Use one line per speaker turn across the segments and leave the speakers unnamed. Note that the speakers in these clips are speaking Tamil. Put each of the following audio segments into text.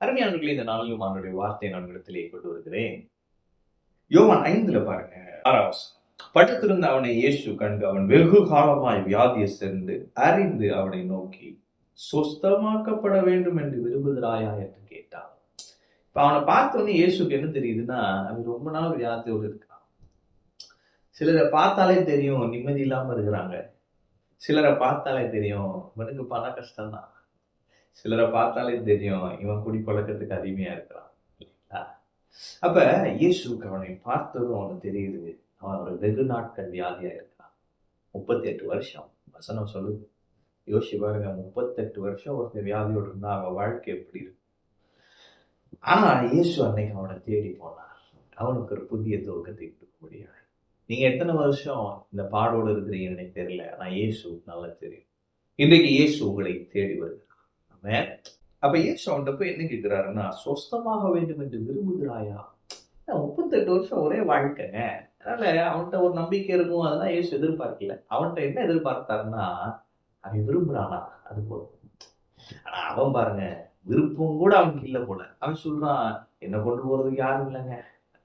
அருமையானவர்களே இந்த நாளிலும் அவனுடைய வார்த்தையை நான் இடத்திலே கொண்டு வருகிறேன். யோவான் ஐந்துல பாருங்க ஆறாவது படுத்திருந்த அவனை இயேசு கண்டு அவன் வெகு காலமாய் வியாதியை சேர்ந்து அறிந்து அவனை நோக்கி சொஸ்தமாக்கப்பட வேண்டும் என்று விரும்புகிறாயா? என்று கேட்டான். இப்ப அவனை பார்த்தோன்னே இயேசுக்கு என்ன தெரியுதுன்னா அவன் ரொம்ப நாள் வியாதியோடு இருக்கான் சிலரை பார்த்தாலே தெரியும் நிம்மதி இல்லாம இருக்கிறாங்க. சிலரை பார்த்தாலே தெரியும் இவனுக்கு பண கஷ்டம்தான். சிலரை பார்த்தாலே தெரியும் இவன் குடி பழக்கத்துக்கு அடிமையா இருக்கிறான். அப்ப இயேசுக்கு அவனை பார்த்ததும் அவனுக்கு தெரியுது அவன் ஒரு வெகு நாட்கள் வியாதியா இருக்கிறான். முப்பத்தி எட்டு வருஷம் வசனம் சொல்லுது. யோசிச்சு பாருங்க முப்பத்தெட்டு வருஷம் ஒருத்தர் வியாதியோடு இருந்தா அவன் வாழ்க்கை எப்படி இருக்கும்? ஆனா இயேசு அன்னைக்கு அவனை தேடி போனார். அவனுக்கு ஒரு புதிய துவக்கத்தை கொடுக்கக்கூடிய முடியாது நீங்க எத்தனை வருஷம் இந்த பாடோடு இருக்கிறீங்கன்னு எனக்கு தெரியல ஆனா இயேசு நல்லா தெரியும். இன்றைக்கு இயேசு உங்களை தேடி வருகிறார். ஆமென். அப்ப ஏசு அவன்கிட்ட போய் என்ன கேட்கிறாருன்னா சொஸ்தமாக வேண்டும் என்று விரும்புகிறாயா? முப்பத்தெட்டு வருஷம் ஒரே வாழ்க்கைங்க. அதனால அவன்கிட்ட ஒரு நம்பிக்கை இருக்கும். அதெல்லாம் ஏசு எதிர்பார்க்கல. அவன்கிட்ட என்ன எதிர்பார்த்தாருன்னா அவன் விரும்புறானா? அது போதும். ஆனா அவன் பாருங்க விருப்பம் கூட அவனுக்கு இல்லை போல. அவன் சொல்றான் என்ன கொண்டு போறதுக்கு யாரும் இல்லைங்க.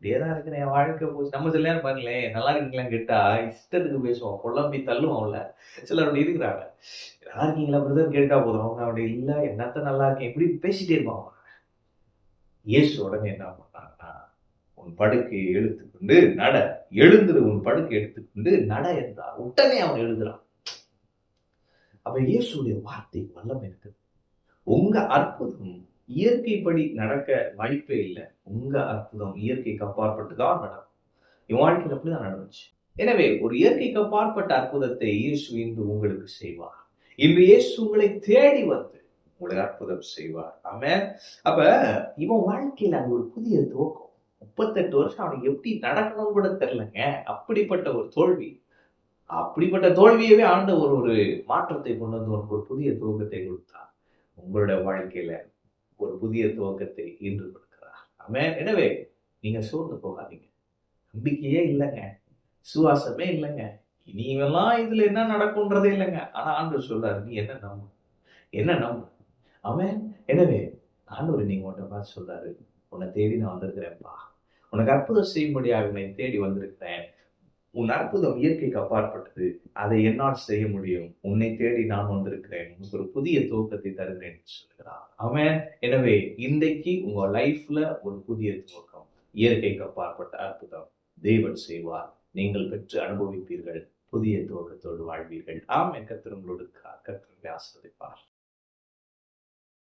அப்படியே தான் இருக்கு. என் வாழ்க்கை போச்சு. நம்ம சில நேரம் பாருங்களேன் நல்லா இருக்கீங்களான்னு கேட்டா இஷ்டத்துக்கு பேசுவோம் குழம்பி தள்ளுவோம்ல சிலர் அப்படி இருக்கிறாங்க. நல்லா இருக்கீங்களா பிரதர் கேட்டா போதும். அவங்க அப்படி இல்லை என்னத்த நல்லா இருக்கேன். இப்படி பேசிட்டே இருப்பான் இயேசு உடனே என்ன பண்ணாங்கன்னா உன் படுக்கையை எடுத்துக்கொண்டு நட. எழுந்துரு உன் படுக்கை எடுத்துக்கொண்டு நட என்றார். உடனே அவன் எழுதுறான். அப்ப இயேசுடைய வார்த்தை வல்லம் இருக்குது. உங்க அற்புதம் இயற்கைப்படி நடக்க வாய்ப்பே இல்லை. உங்க அற்புதம் இயற்கைக்கு அப்பாற்பட்டு தான் நடக்கும். என் வாழ்க்கையில் அப்படிதான் நடந்துச்சு. எனவே ஒரு இயற்கைக்கு அப்பாற்பட்ட அற்புதத்தை இயேசு இன்று உங்களுக்கு செய்வார். இன்று இயேசு உங்களை தேடி வந்து உங்களுக்கு அற்புதம் செய்வார். ஆமென். அப்ப இவன் வாழ்க்கையில அது ஒரு புதிய துவக்கம். முப்பத்தெட்டு வருஷம் அவனுக்கு எப்படி நடக்கணும்னு கூட தெரிலங்க அப்படிப்பட்ட ஒரு தோல்வி. அப்படிப்பட்ட தோல்வியவே ஆண்ட ஒரு ஒரு மாற்றத்தை கொண்டு வந்து ஒரு புதிய துவக்கத்தை கொடுத்தார். உங்களோட வாழ்க்கையில ஒரு புதிய துவக்கத்தை ஈன்று கொடுக்கிறார். ஆமென். எனவே நீங்க சோர்ந்து போகாதீங்க. நம்பிக்கையே இல்லைங்க. சுவாசமே இல்லைங்க. இனியெல்லாம் இதுல என்ன நடக்கும்ன்றதே இல்லைங்க. ஆனா ஆண்டு சொல்றாரு நீ என்ன நம்ப? என்ன நம்ப? அவன் எனவே ஆண்டவர் நீங்க உன்னை பார்த்து சொல்றாரு உன்னை தேடி நான் வந்திருக்கிறேன்ப்பா. உனக்கு அற்புதம் செய்யும்படியாக உன்னை தேடி வந்திருக்கிறேன். உன் அற்புதம் இயற்கைக்கு அப்பாற்பட்டது அதை என்னால் செய்ய முடியும். உன்னை தேடி நான் வந்திருக்கிறேன். உனக்கு ஒரு புதிய துவக்கத்தை தருகிறேன் சொல்கிறார் அவன் எனவே இன்றைக்கு உங்க லைஃப்ல ஒரு புதிய துவக்கம். இயற்கைக்கு அப்பாற்பட்ட அற்புதம். தேவன் செய்வார். நீங்கள் பெற்று அனுபவிப்பீர்கள். புதிய துவக்கத்தோடு வாழ்வீர்கள். ஆம் கத்திரங்களோடு கத்திரங்களை ஆசிரியப்பார்